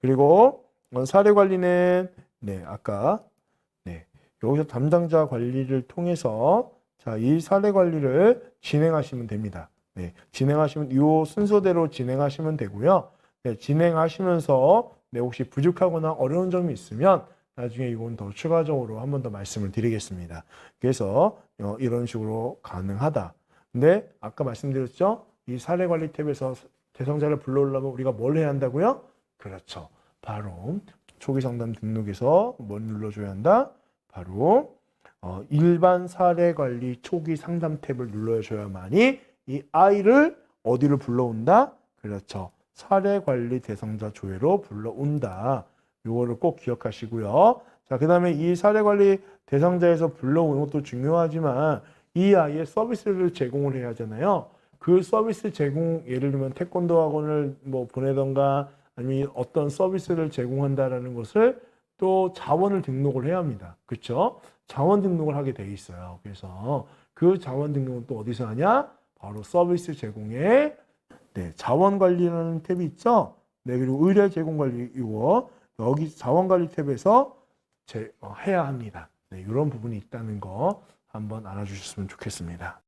그리고 어, 사례 관리는 네, 아까 네, 여기서 담당자 관리를 통해서 자, 이 사례 관리를 진행하시면 됩니다. 네, 진행하시면 이 순서대로 진행하시면 되고요. 네, 진행하시면서 네, 혹시 부족하거나 어려운 점이 있으면 나중에 이건 더 추가적으로 한 번 더 말씀을 드리겠습니다. 그래서 어, 이런 식으로 가능하다. 근데 아까 말씀드렸죠? 이 사례 관리 탭에서 대상자를 불러오려면 우리가 뭘 해야 한다고요? 그렇죠. 바로 초기 상담 등록에서 뭘 눌러줘야 한다? 바로 어, 일반 사례 관리 초기 상담 탭을 눌러줘야만이 이 아이를 어디로 불러온다? 그렇죠. 사례 관리 대상자 조회로 불러온다. 요거를 꼭 기억하시고요. 자, 그 다음에 이 사례 관리 대상자에서 불러오는 것도 중요하지만 이 아이의 서비스를 제공을 해야 하잖아요. 그 서비스 제공, 예를 들면 태권도 학원을 뭐 보내던가 아니면 어떤 서비스를 제공한다라는 것을 또 자원을 등록을 해야 합니다. 그렇죠? 자원 등록을 하게 돼 있어요. 그래서 그 자원 등록은 또 어디서 하냐? 바로 서비스 제공에 네, 자원 관리라는 탭이 있죠. 네, 그리고 의뢰 제공 관리 이거 여기 자원 관리 탭에서 제, 어, 해야 합니다. 네, 이런 부분이 있다는 거 한번 알아주셨으면 좋겠습니다.